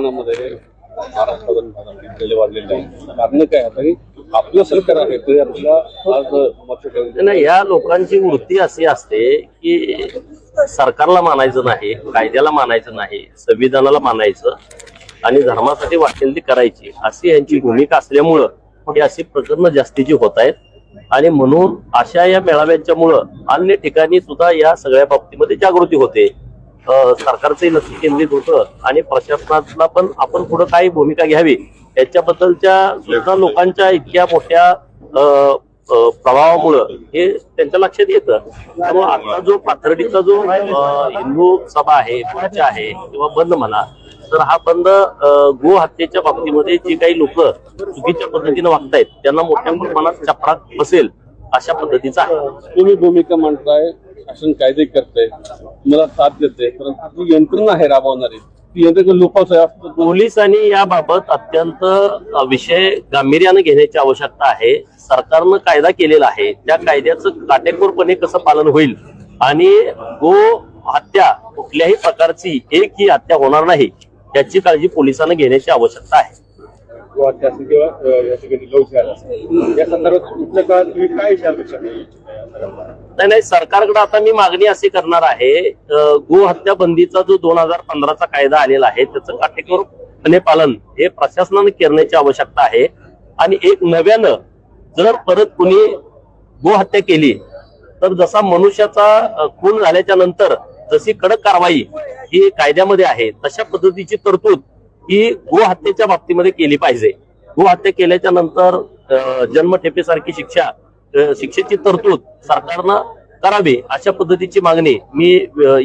प्रमाणामध्ये महाराष्ट्रातून वाढलेले आहे. कारण काय आता आपलं सरकार आहे ते आपल्याला आज नाही या लोकांची वृत्ती अशी असते की सरकारला मानायचं नाही कायद्याला मानायचं नाही संविधानाला मानायचं आणि धर्मासाठी वाटेल ती करायची अशी यांची भूमिका असल्यामुळं ही अशी प्रकरणं जास्तीची होत आहेत. आणि म्हणून अशा या मेळाव्यांच्यामुळं अन्य ठिकाणी सुद्धा या सगळ्या बाबतीमध्ये जागृती होते. सरकारचंही लक्ष केंद्रित होतं आणि प्रशासनाला पण आपण पुढे काय भूमिका घ्यावी. याच्याबद्दलच्या सुद्धा लोकांच्या इतक्या मोठ्या प्रभावामुळं हे त्यांच्या लक्षात येतं. त्यामुळे आता जो पाथर्डीचा जो हिंदू सभा आहे मोर्चा आहे किंवा बंद म्हणा तर हा बंद गो हत्येच्या बाबतीमध्ये जे काही लोक चुकीच्या पद्धतीने वागतायत त्यांना मोठ्या प्रमाणात चपराक बसेल अशा पद्धतीचा आहे. तुम्ही भूमिका म्हणताय शासन कायदे करते तुम्हाला साथ देते परंतु जी यंत्रणा आहे राबवणारी. ती यंत्रणा लोपास पोलिसांनी याबाबत अत्यंत विषय गांभीर्याने घेण्याची आवश्यकता आहे. सरकारनं कायदा केलेला आहे. त्या कायद्याचं काटेकोरपणे कसं पालन होईल? आणि गो हत्या कुठल्याही प्रकारची एक ही हत्या होणार नाही याची काळजी पोलिसांना घेण्याची आवश्यकता आहे. किंवा त्यासाठी किंवा या ठिकाणी या संदर्भात कुठल्या काळात तुम्ही काय विचार नाही नाही सरकारकडे आता मी मागणी अशी करणार आहे गोहत्या गो हत्या बंदीचा जो दोन हजार पंधराचा कायदा आलेला आहे त्याचं काटेकोरपणे पालन हे प्रशासनाने करण्याची आवश्यकता आहे. आणि एक नव्यानं जर परत कुणी गो हत्या केली तर जसा मनुष्याचा खून झाल्याच्यानंतर जशी कडक कारवाई ही कायद्यामध्ये आहे तशा पद्धतीची तरतूद ही गोहत्येच्या बाबतीमध्ये केली पाहिजे. गोहत्या केल्याच्यानंतर जन्मठेपेसारखी शिक्षा शिक्षेची तरतूद सरकारनं करावी अशा पद्धतीची मागणी मी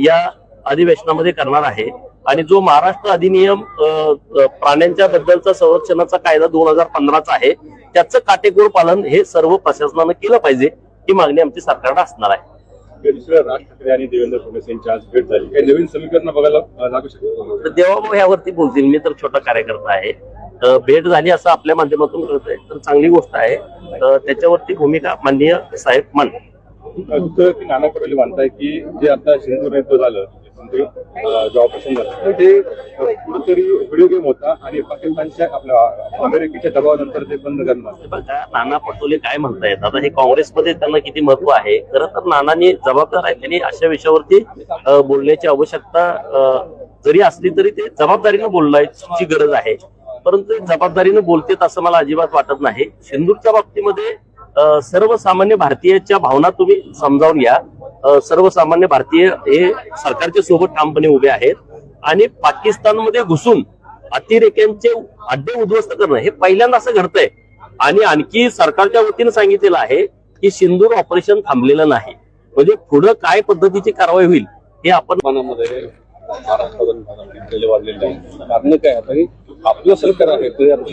या अधिवेशनामध्ये करणार आहे. आणि जो महाराष्ट्र अधिनियम प्राण्यांच्या बद्दलचा संरक्षणाचा कायदा दोन हजार पंधराचा आहे त्याचं काटेकोर पालन हे सर्व प्रशासनानं केलं पाहिजे ही मागणी आमची सरकारला असणार आहे. दुसऱ्या राज ठाकरे आणि देवेंद्र फडणवीस यांची आज भेट झाली. काही नवीन समीकरण बघायला लागू शकतो देवाभाऊ यावरती बोलतील. मी तर छोटा कार्यकर्ता आहे. भेट झाली असं आपल्या माध्यमातून कळत आहे तर चांगली गोष्ट आहे. त्याच्यावरती भूमिका माननीय साहेब मान नाना पटोले म्हणताय की जे आता युद्ध झालं सिंधू जे ऑपरेशन झालं ते कुठेतरी व्हिडिओ गेम होता आणि पाकिस्तानच्या आपल्या अमेरिकेच्या दबावानंतर ते बंद करणार नाना पटोले काय म्हणतायत? आता हे काँग्रेसमध्ये त्यांना किती महत्त्व आहे? खरं तर नानांनी जबाबदार आहे त्यांनी अशा विषयावरती बोलण्याची आवश्यकता जरी असली तरी ते जबाबदारीनं बोलण्याची गरज आहे. परंतु ते जबाबदारीनं बोलतेत असं मला अजिबात वाटत नाही. सिंदूरच्या बाबतीमध्ये सर्वसामान्य भारतीयाच्या भावना तुम्ही समजावून घ्या. सर्वसामान्य भारतीय हे सरकारच्या सोबत ठामपणे उभे आहेत. आणि पाकिस्तानमध्ये घुसून अतिरेक्यांचे अड्डे उद्ध्वस्त करणं हे पहिल्यांदा असं घडतंय. आणि आणखी सरकारच्या वतीनं सांगितलेलं आहे की सिंदूर ऑपरेशन थांबलेलं नाही. म्हणजे पुढं काय पद्धतीची कारवाई होईल हे आपण मनामध्ये वाढलेले आहे. कारण काय आता आपलं सरकार आहे ते आज